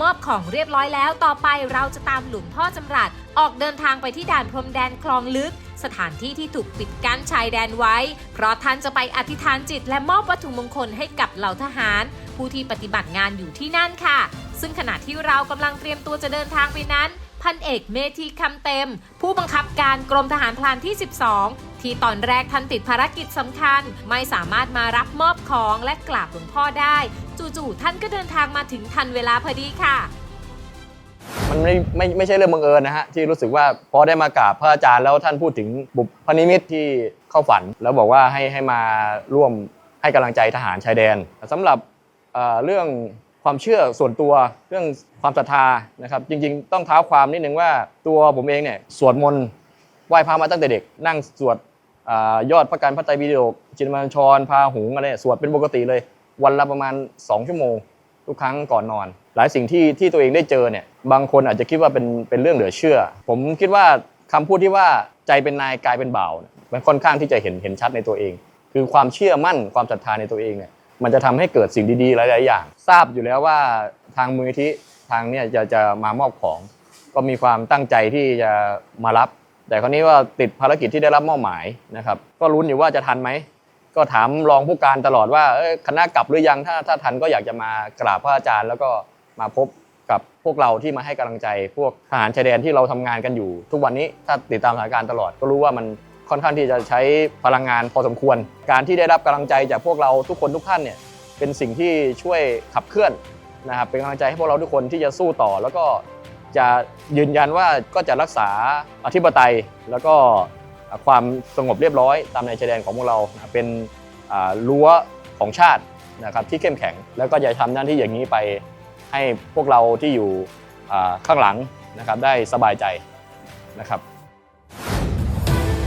มอบของเรียบร้อยแล้ว ต่อไปเราจะตามหลวงพ่อจำรัด ออกเดินทางไปที่ด่านพรมแดนคลองลึก สถานที่ที่ถูกปิดกั้นชายแดนไว้ เพราะท่านจะไปอธิษฐานจิตและมอบวัตถุมงคลให้กับเหล่าทหาร ผู้ที่ปฏิบัติงานอยู่ที่นั่นค่ะ ซึ่งขณะที่เรากำลังเตรียมตัวจะเดินทางไปนั้นพันเอกเมธีคำเต็ม ผู้บังคับการกรมทหารพลานที่ 12 ที่ตอนแรกท่านติดภารกิจสำคัญ ไม่สามารถมารับมอบของและกราบหลวงพ่อได้ จู่ๆท่านก็เดินทางมาถึงทันเวลาพอดีค่ะ มันไม่ไม่ไม่ใช่เรื่องบังเอิญนะฮะที่รู้สึกว่าพอได้มากราบพระอาจารย์แล้วท่านพูดถึงบุพนิมิตที่เข้าฝัน แล้วบอกว่าให้ให้มาร่วมให้กำลังใจทหารชายแดนสำหรับเอ่อเรื่องความเชื่อส่วนตัวเรื่องความศรัทธานะครับ จริงๆ ต้องเท้าความนิดนึงว่าตัวผมเองเนี่ยสวดมนต์ ไหว้พระมาตั้งแต่เด็ก นั่งสวดยอดพระการพระไตรปิฎกจินมัญชรพาหุงอะไรสวดเป็นปกติเลย วันละประมาณ 2 ชั่วโมง ทุกครั้งก่อนนอน หลายสิ่งที่ที่ตัวเองได้เจอเนี่ยบางคนอาจจะคิดว่าเป็นเป็นเรื่องเหลือเชื่อ ผมคิดว่าคำพูดที่ว่าใจเป็นนายกายเป็นบ่าวเนี่ยมันค่อนข้างที่จะเห็นเห็นชัดในตัวเอง คือความเชื่อมั่นความศรัทธาในตัวเองเนี่ยมันจะทำให้เกิดสิ่งดีๆหลายๆอย่าง ทราบอยู่แล้วว่าทางมูลนิธิทางเนี่ยจะจะมามอบของ ก็มีความตั้งใจที่จะมารับ แต่คราวนี้ว่าติดภารกิจที่ได้รับมอบหมายนะครับ ก็ลุ้นอยู่ว่าจะทันไหม ก็ถามรองผู้การตลอดว่าคณะกลับหรือยังถ้าถ้าทันก็อยากจะมากราบพระอาจารย์ แล้วก็มาพบกับพวกเราที่มาให้กำลังใจ พวกทหารชายแดนที่เราทำงานกันอยู่ ทุกวันนี้ถ้าติดตามสถานการณ์ตลอดก็รู้ว่ามันค่อนข้างที่จะใช้พลังงานพอสมควร การที่ได้รับกำลังใจจากพวกเราทุกคนทุกท่านเนี่ยเป็นสิ่งที่ช่วยขับเคลื่อนนะครับเป็นกำลังใจให้พวกเราทุกคนที่จะสู้ต่อแล้วก็ จะยืนยันว่าก็จะรักษาอธิปไตย แล้วก็ความสงบเรียบร้อยตามในชายแดนของพวกเราเป็นรั้วของชาตินะครับที่เข้มแข็ง แล้วก็จะทำหน้าที่อย่างนี้ไปให้พวกเราที่อยู่ข้างหลังนะครับได้สบายใจนะครับ